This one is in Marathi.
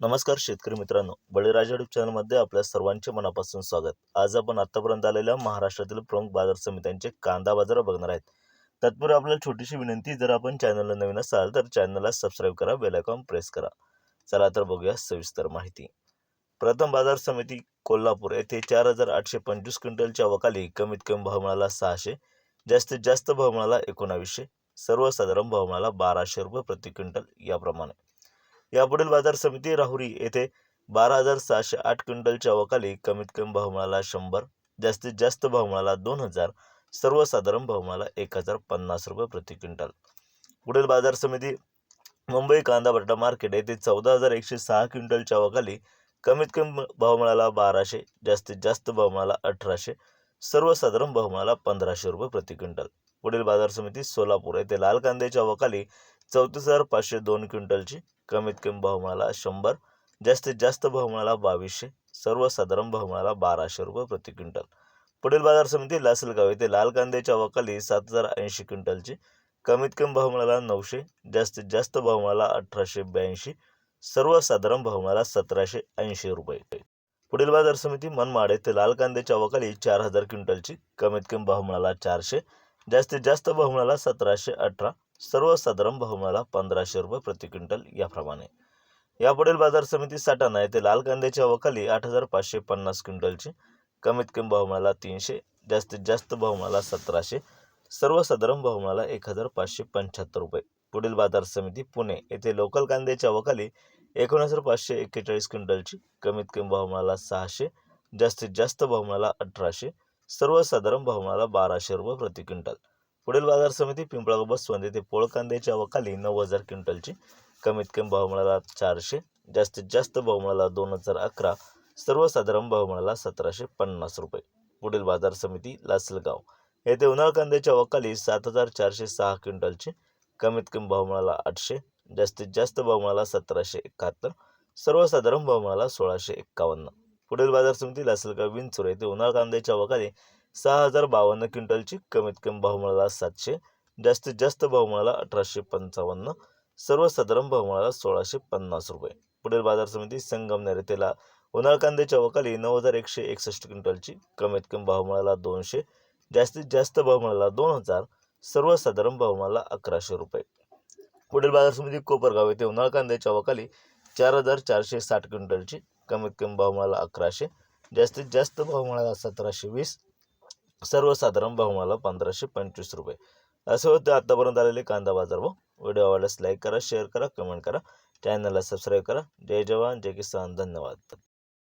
नमस्कार शेतकरी मित्रांनो बळीराजा युट्यूब चॅनलमध्ये आपल्या सर्वांचे मनापासून स्वागत. आज आपण आतापर्यंत आलेल्या महाराष्ट्रातील प्रमुख बाजार समित्यांचे कांदा बाजार बघणार आहेत. तत्पूर्वी आपल्याला छोटीशी विनंती जर आपण चॅनलला नवीन असाल तर चॅनलला सबस्क्राईब करा बेलायकॉन प्रेस करा. चला तर बघूया सविस्तर माहिती. प्रथम बाजार समिती कोल्हापूर येथे चार हजार आठशे पंचवीस क्विंटलच्या वकाली कमीत कमी भाव मिळाला सहाशे जास्तीत जास्त भाव मिळाला एकोणावीसशे सर्वसाधारण भाव मिळाला बाराशे रुपये प्रति क्विंटल याप्रमाणे. यापुढील बाजार समिती राहुरी येथे बारा हजार सहाशे आठ क्विंटलच्या वकाली कमीत कमी भाव मिळाला शंभर जास्तीत जास्त भाव मिळाला दोन हजार सर्वसाधारण भाव मिळाला एक हजार पन्नास रुपये प्रति क्विंटल. पुढील बाजार समिती मुंबई कांदा बटाटा मार्केट येथे चौदा हजार एकशे सहा क्विंटलच्या वकाली कमीत कमी भाव मिळाला बाराशे जास्तीत जास्त भाव मिळाला अठराशे सर्वसाधारण भाव मिळाला पंधराशे रुपये प्रति क्विंटल. पुढील बाजार समिती सोलापूर येथे लाल कांद्याच्या वकाली चौतीस हजार पाचशे दोन क्विंटलची कमीत कमी भाव मिळाला शंभर जास्तीत जास्त भाव मिळाला बावीसशे सर्वसाधारण भाव मिळाला बाराशे रुपये प्रति क्विंटल. पुढील बाजार समिती लासलगाव येथे लाल कांद्याच्या वकाली सात हजार ऐंशी क्विंटलची कमीत कमी भाव मिळाला नऊशे जास्तीत जास्त भाव मिळाला अठराशे ब्याऐंशी सर्वसाधारण भाव मिळाला सतराशे ऐंशी रुपये. पुढील बाजार समिती मनमाड येथे लाल कांद्याच्या वकाली चार हजार क्विंटलची कमीत कमी भाव मिळाला चारशे जास्तीत जास्त भाव मिळाला सतराशे अठरा सर्वसाधारण भाव मिळाला पंधराशे रुपये प्रति क्विंटल याप्रमाणे. यापुढील बाजार समिती साठाणा येथे लाल कांद्याच्या वकाली आठ हजार पाचशे पन्नास क्विंटलची. कमीत कमी भाव मिळाला तीनशे जास्तीत जास्त भाव मिळाला सतराशे सर्वसाधारण भाव मिळाला एक हजार पाचशे पंच्याहत्तर रुपये. पुढील बाजार समिती पुणे येथे लोकल कांद्याच्या वकाली एकोणीस हजार पाचशे एक्केचाळीस क्विंटलची. कमीत कमी भाव मिळाला सहाशे जास्तीत जास्त भाव मिळाला अठराशे सर्वसाधारण भाव मिळाला बाराशे रुपये प्रति क्विंटल. पुढील बाजार समिती पिंपळगाव बसवंत येथे पोळ कांद्याच्या वकाली नऊ हजार क्विंटलची. कमीत कमी भाव मिळाला चारशे जास्तीत जास्त भाव मिळाला दोन हजार अकरा सर्वसाधारण भाव मिळाला सतराशे पन्नास रुपये. पुढील बाजार समिती लासलगाव. येथे उन्हाळ कांद्याच्या वकाली सात हजार चारशे सहा क्विंटलची. कमीत कमी भाव मिळाला आठशे जास्तीत जास्त भाव मिळाला सतराशे एकाहत्तर सर्वसाधारण भाव मिळाला सोळाशे एक्कावन्न पुढील बाजार समिती लासलगाव विंचूर येथे उन्हाळ कांद्याच्या वकाली सहा हजार बावन्न क्विंटलची कमीत कमी भाव मिळाला सातशे जास्तीत जास्त भाव मिळाला अठराशे पंचावन्न सर्वसाधारण भाव मिळाला सोळाशे पन्नास रुपये. पुढील बाजार समिती संगमनेर येथेला उन्हाळ कांद्याच्या वकाली नऊ हजार एकशे एकसष्ट क्विंटलची कमीत कमी भाव मिळाला दोनशे जास्तीत जास्त भाव मिळाला दोन हजार सर्वसाधारण भाव मिळाला अकराशे रुपये. पुढील बाजार समिती कोपरगाव येथे उन्हाळ कांद्याच्या वकाली चार हजार चारशे साठ क्विंटलची कमीत कमी भाव मिळाला अकराशे जास्तीत जास्त भाव मिळाला सतराशे वीस सर्वसाधारण भाव मला पंधराशे पंचवीस रुपये. असं होतं आत्तापर्यंत आलेले कांदा बाजार. भाव व्हिडिओ आवडल्यास लाईक करा शेअर करा कमेंट करा. चॅनलला सबस्क्राईब करा. जय जवान जय किसान. धन्यवाद.